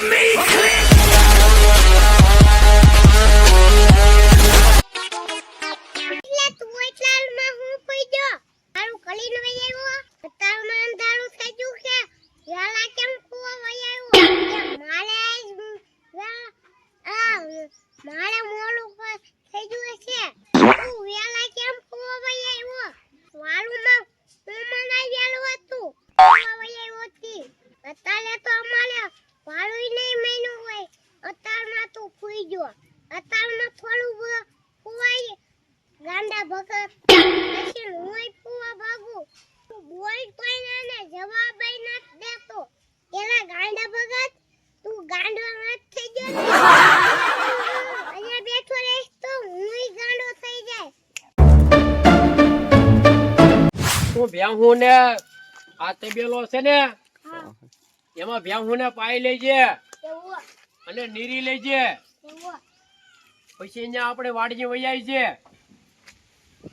એટલે ભ્યાહું ને આ તબેલો છે ને હા. એમાં ભ્યાહું ને પાઈ લેજે અને નીરી લેજે. પછી અહીંયા આપણે વાડીએ વહી છે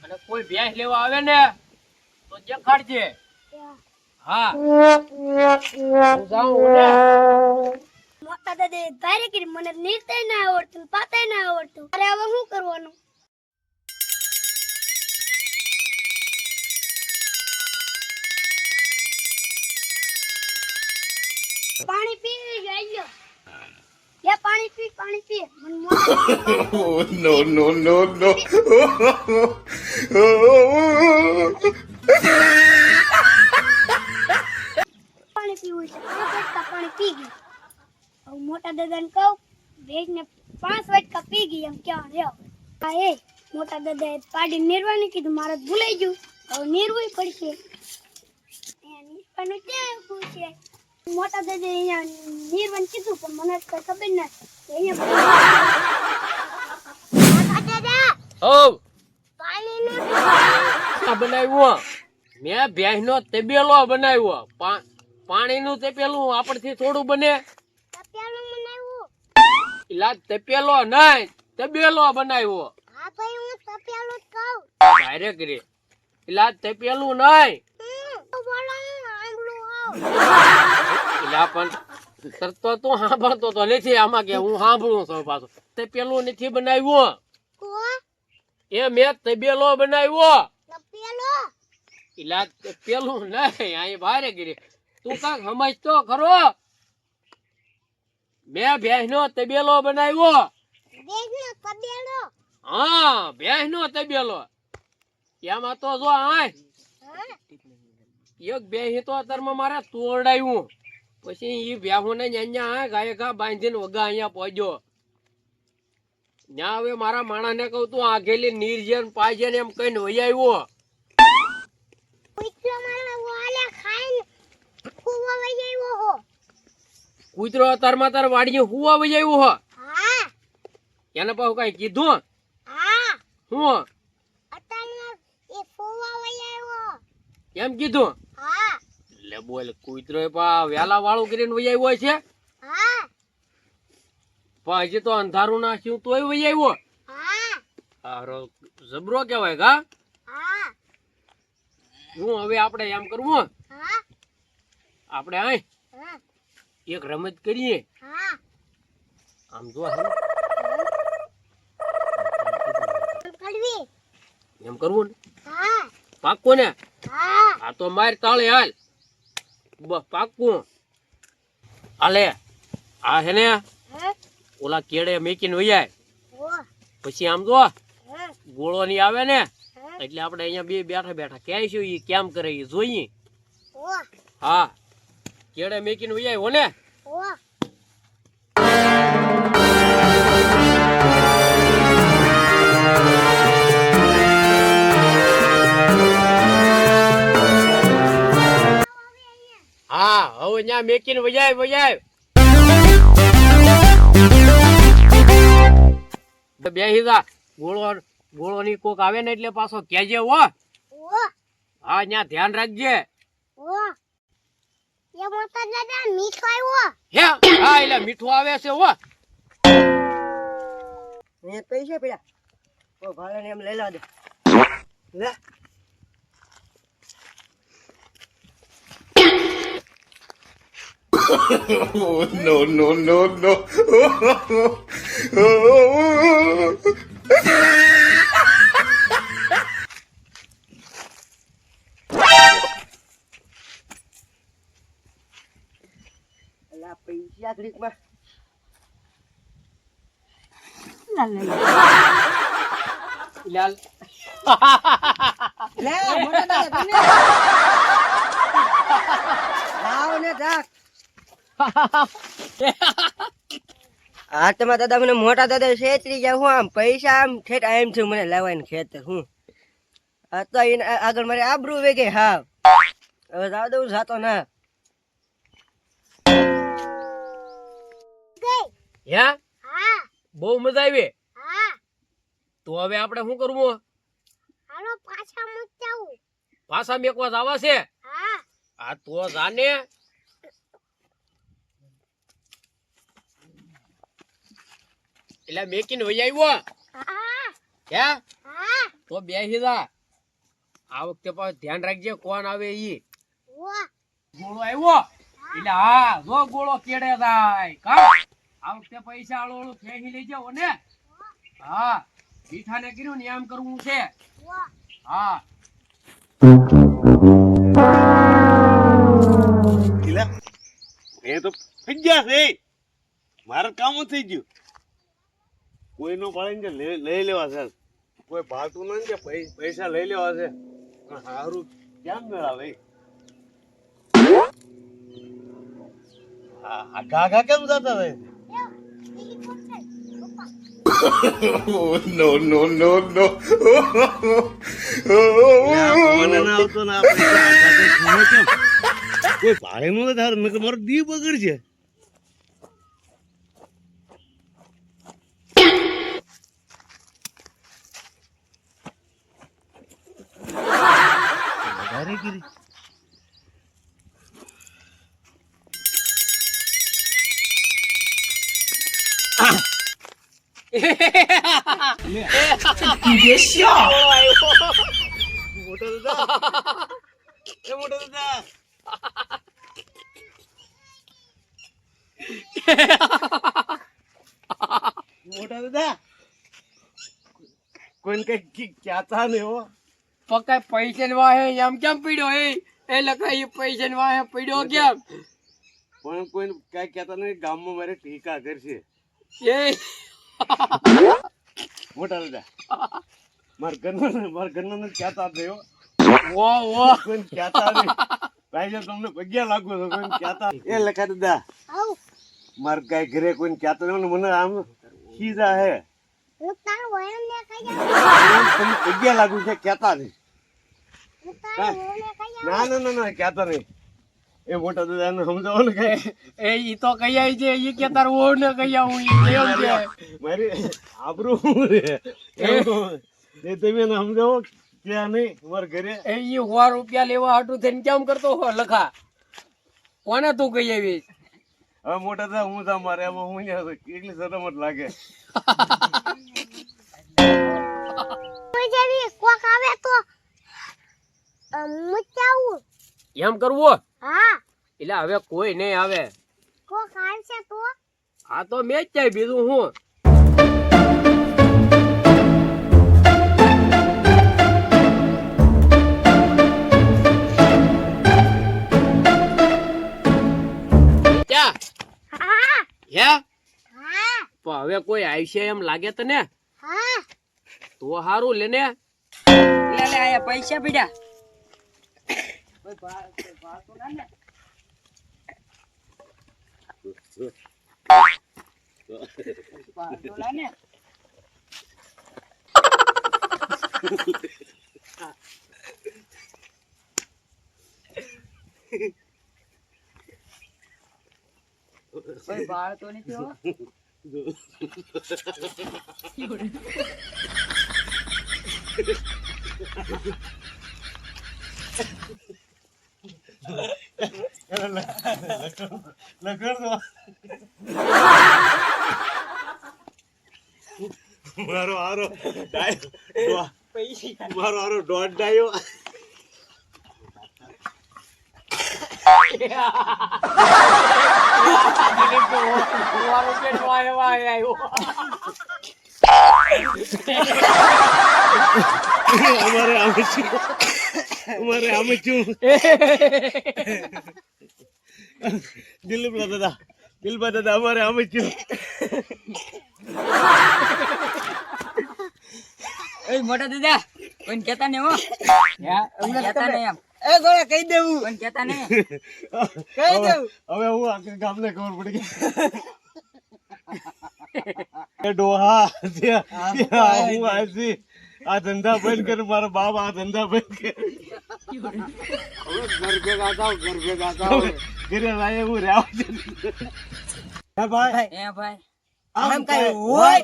અને કોઈ ભેંસ લેવા આવે ને તો જખાડજે હા. હું જાઉં ને. મોટા દાદા ભારે કરી મને નીરતે ના આવડતું પાતે ના આવડતું. અરે હવે શું કરવાનું? પી પાણી પી નો નો નો no. પાણી પીવું છે. પાણી પી ગઈ હવે મોટા દાદાને કહું ભેજને પાંચ વાટકા પી ગઈ એમ ક્યાં રહ્યો હા એ મોટા દાદાએ પાડી નીરવાની કીધું મારે ભૂલાઈ ગયું. હવે નીરવું પડશે. નિરવાનું ક્યાં મોટા દાદા અહીંયા નિરવાનું કીધું પણ મને કઈ ખબર નથી. પાણીનું આ બનાવ્યો મેં ભેંસ નો તબેલો બનાવ્યો પાણીનું તપેલું આપણથી થોડું બને. ઇલા તપેલો નહીં તબેલો બનાવ્યો. ડાયરેક્ટ રે. ઇલા તપેલું નહીં. ઇલા પણ કરતો તો સાંભળતો તો નથી આમાં કે હું સાંભળું છું પાછું. પેલું નથી બનાવ્યું? એ મેં તબેલો બનાવ્યો. તપેલું નહીં અહીં ભારે ગીરી તું કાંક સમજતો ખરો? મેં ભેંસ નો તબેલો બનાવ્યો. હા ભેંસ નો તબેલો. એમાં તો જો આ એક ભેંસ તો અત્યારમાં મારે તોડાયું પછી એ ભેહું ને અહીંયા ગાયકા બાંધીને વગા અહીંયા પહોંચ્યો ત્યાં હવે મારા માણસને કહું તું આઘેલી નિર્જન પાજે એમ કહીને વહી આવ્યો. કૂતરો અત્યારમાં તાર વાડીએ હુવા વહી આવ્યો હો. એને પાછું કઈ કીધું? હા. એમ કીધું? હા લે બોલ કૂતરો પા વેલા વાળું કરીને વહી આવ્યો છે? પણ હજી તો અંધારું નાખ્યું તોય વહી આવ્યો? હારો જબરો કહેવાય કા? હું. હવે આપણે એમ કરવું આપણે આય એક રમત કરીએ. આમ જો ને, એમ કરવું ને. પાક્કો પાક્કું ને? આ તો માર તાળે હાલ. બસ પાક્કું હાલે આ હે? ને ઓલા કેડે મેકીને વૈયા પછી આમ જો ગોળો ની આવે ને એટલે આપણે અહીંયા બે બેઠા બેઠા ક્યાંય શું એ કેમ કરે એ જોઈએ. હા. કેડે મેકીને વૈયા હો. ને હવે ત્યાં મેકીને વજાય વજાય બે હિદા ગોળો ગોળો ની કોક આવે ને એટલે પાછો કેજે હો. ઓ હા ત્યાં ધ્યાન રાખજે. ઓ એ મોટા દાદા મીઠો આવ્યો. હે હા એટલે મીઠું આવે છે હો. મેં પૈસા પડ્યા ઓ ભાડે એમ લઈ લા દે લે Oh, no, no, no, no. અલા પૈસા ઘડીકમાં લાલ લે મોટા દાદા તમે લાવ ને ઢાક હા તમારા દાદા મને મોટા દાદા છેતરી ગયા હું આમ પૈસા આમ ઠેઠ આમ છું મને લેવાય ખેતર હું. આ તો એને આગળ મારે આબરૂ વેગે હા. હવે જાવ દઉં જાતો ના. હા. બહુ મજા આવી. તો હવે આપણે શું કરવું હાલો પાછા મચાવું પાછા મેકવા જવા છે? હા. આ તો જાને એટલે મેકીને વહી આવ્યો? હે? તો બે જા આ વખતે પાછું ધ્યાન રાખજે કોણ આવે ઈ. ગોળો આવ્યો? એટલે હા, જો ગોળો કેડે જાય કા? આ વખતે પૈસા આળો ફેંકી લઈ જાવ ને. હા, મીઠાને કર્યું ને એમ કરવું છે. હા. એ તો ફજ્યા છે. મારે કામ થઈ ગયું. કોઈનો પાડીને જે લઈ લઈ લેવા છે. કોઈ ભાતું નહીં કે પૈસા લઈ લેવા છે. પણ સારું કેમ મેળાવે? આઘા કેમ જતા રહે no. મને ના આવતો ના આ પૈસા. આ ઘા ઘા ખમે કેમ? કોઈ ભાડે હારું નકર મારો દી બગડશે વધારે દાદા એ મોટો દાદા. મોટા દાદા કોઈને કઈ કહેતા નહીં હો પકાય પૈસા ને વાહે એમ કેમ પીડ્યો? એ એ લખાય એ પૈસા ને વાહે પીડ્યો કેમ? પણ કોઈ કઈ કહેતા નહીં ગામમાં મારે ટીકા કરશે. એ. મોટા દાદા. મારા ઘરના મારા ઘરના ને કહેતા જ ઓ ઓ કોઈ કહેતા નહીં. ભાઈ જો તમને પગ્યા લાગુ છો કોઈ કહેતા એ લખા દાદા. મારા મારે કઈ ઘરે કોઈ કહેતા નહીં મને આમ ખીજા હે. લાગુ છે નહીં. ને ના ના ના નહીં. એ મોટા દાદાને સમજાવો ને કઈ એ ઈ તો કઈ આવી છે ઈ કે તાર વહુ ને કઈ આવું ઈ એમ કે મારી આબરૂ રે એ? તમે એને સમજાવો કે નહીં મારા ઘરે. એ ઈ રૂપિયા લેવા હાટું થઈને કેમ કરતો હો લખા? કોને તું કઈ આવી હવે મોટા થયા હું જા મારે એમાં હું ન્યા કેટલી સરમત લાગે. કોક આવે તો મચાવું એમ કરવું હા? એટલે હવે કોઈ નહીં આવે. કોક આવશે તો? આ તો મેં જ જાય બીજું હું. હા. પણ હવે કોઈ આવશે એમ લાગે તને? હા. તો હારું લેને લે લે આયા પૈસા પીડ્યા કોઈ બાળ તો નથી હો. લખણ તો મારો હારો ડાયો ડો- મારો હારો દોઢ ડાયો કુવાનું પેટ વાય વાય આવ્યો અમારે આમે છું અમારે આમે છું દિલીપના દાદા દિલબા દાદા અમારે આમે છું એ મોટા દાદા કોઈ કેતા હો. કોઈ કહેતા નહીં એમ. એ ગોળા કહી દેવું. પણ કેતા નહીં. કહી દેવું. હવે હું આખરે ગામને ખબર પડી ગઈ. એ ડોહા હું આજી આ ધંધા બંધ કર મારા બાપ આ ધંધા બંધ કર. ઘર ભેગા થાવ ઘર ભેગા થાવ. ઘરે લાય હું રહેવા ભાઈ. હે ભાઈ. આમ કઈ હોય.